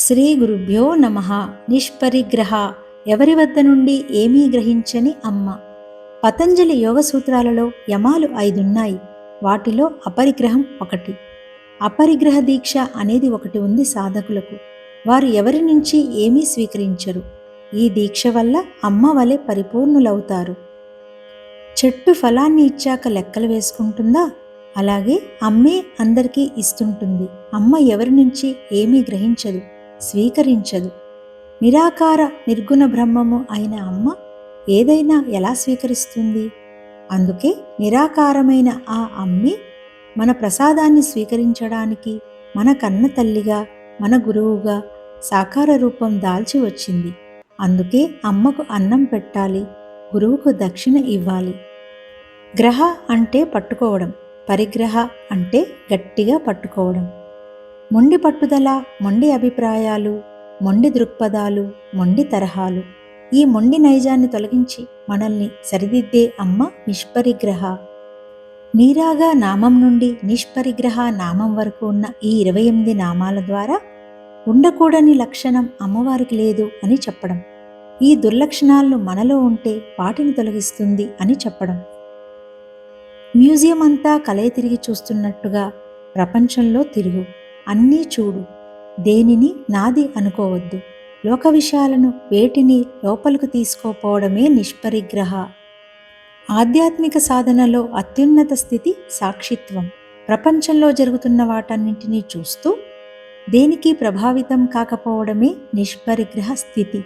శ్రీ గురుభ్యో నమ. నిష్పరిగ్రహ. ఎవరి వద్ద నుండి ఏమీ గ్రహించని అమ్మ. పతంజలి యోగ సూత్రాలలో యమాలు ఐదున్నాయి. వాటిలో అపరిగ్రహం ఒకటి. అపరిగ్రహ దీక్ష అనేది ఒకటి ఉంది సాధకులకు. వారు ఎవరి నుంచి ఏమీ స్వీకరించరు. ఈ దీక్ష వల్ల అమ్మ వలె పరిపూర్ణులవుతారు. చెట్టు ఫలాన్ని ఇచ్చాక లెక్కలు వేసుకుంటుందా? అలాగే అమ్మే అందరికీ ఇస్తుంటుంది. అమ్మ ఎవరి నుంచి ఏమీ గ్రహించదు. స్వీకరించదు. నిరాకార నిర్గుణ బ్రహ్మము అయిన అమ్మ ఏదైనా ఎలా స్వీకరిస్తుంది? అందుకే నిరాకారమైన ఆ అమ్మే మన ప్రసాదాన్ని స్వీకరించడానికి మన కన్న తల్లిగా మన గురువుగా సాకార రూపం దాల్చి వచ్చింది. అందుకే అమ్మకు అన్నం పెట్టాలి గురువుకు దక్షిణ ఇవ్వాలి. గ్రహ అంటే పట్టుకోవడం పరిగ్రహ అంటే గట్టిగా పట్టుకోవడం. మొండి పట్టుదల మొండి అభిప్రాయాలు మొండి దృక్పథాలు మొండి తరహాలు. ఈ మొండి నైజాన్ని తొలగించి మనల్ని సరిదిద్దే అమ్మ నిష్పరిగ్రహ. నీరాగా నామం నుండి నిష్పరిగ్రహ నామం వరకు ఉన్న ఈ ఇరవై ఎనిమిది నామాల ద్వారా ఉండకూడని లక్షణం అమ్మవారికి లేదు అని చెప్పడం. ఈ దుర్లక్షణాలను మనలో ఉంటే వాటిని తొలగిస్తుంది అని చెప్పడం. మ్యూజియం అంతా కలయ తిరిగి చూస్తున్నట్టుగా ప్రపంచంలో తిరుగు. అన్నీ చూడు. దేనిని నాది అనుకోవద్దు. లోక విషయాలను వేటిని లోపలకు తీసుకోపోవడమే నిష్పరిగ్రహ. ఆధ్యాత్మిక సాధనలో అత్యున్నత స్థితి సాక్షిత్వం. ప్రపంచంలో జరుగుతున్న వాటన్నింటినీ చూస్తూ దేనికి ప్రభావితం కాకపోవడమే నిష్పరిగ్రహ స్థితి.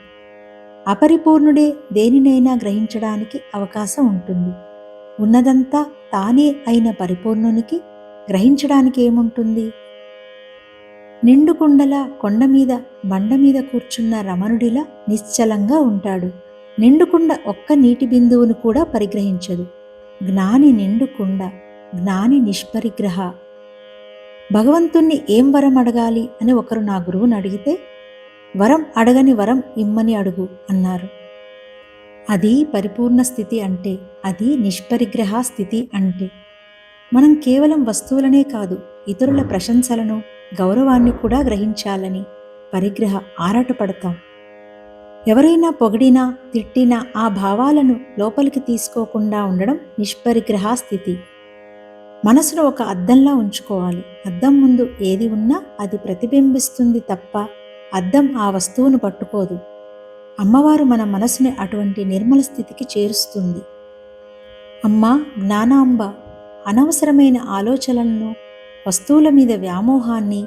అపరిపూర్ణుడే దేనినైనా గ్రహించడానికి అవకాశం ఉంటుంది. ఉన్నదంతా తానే అయిన పరిపూర్ణునికి గ్రహించడానికి ఏముంటుంది? నిండుకుండల కొండ మీద బండ మీద కూర్చున్న రమణుడిలా నిశ్చలంగా ఉంటాడు. నిండుకుండ ఒక్క నీటి బిందువును కూడా పరిగ్రహించదు. జ్ఞాని నిండుకుండ జ్ఞాని నిష్పరిగ్రహ. భగవంతుణ్ణి ఏం వరం అడగాలి అని ఒకరు నా గురువుని అడిగితే వరం అడగని వరం ఇమ్మని అడుగు అన్నారు. అది పరిపూర్ణ స్థితి అంటే అది నిష్పరిగ్రహ స్థితి అంటే. మనం కేవలం వస్తువులనే కాదు ఇతరుల ప్రశంసలను గౌరవాన్ని కూడా గ్రహించాలని పరిగ్రహ ఆరాటపడతాం. ఎవరైనా పొగిడినా తిట్టినా ఆ భావాలను లోపలికి తీసుకోకుండా ఉండడం నిష్పరిగ్రహ స్థితి. మనసును ఒక అద్దంలా ఉంచుకోవాలి. అద్దం ముందు ఏది ఉన్నా అది ప్రతిబింబిస్తుంది తప్ప అద్దం ఆ వస్తువును పట్టుకోదు. అమ్మవారు మన మనసుని అటువంటి నిర్మల స్థితికి చేరుస్తుంది. అమ్మ జ్ఞానాంబ అనవసరమైన ఆలోచనలను వస్తువుల మీద వ్యామోహాన్ని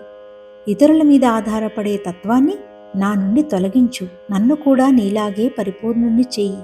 ఇతరుల మీద ఆధారపడే తత్వాన్ని నా నుండి తొలగించు. నన్ను కూడా నీలాగే పరిపూర్ణుణ్ణి చెయ్యి.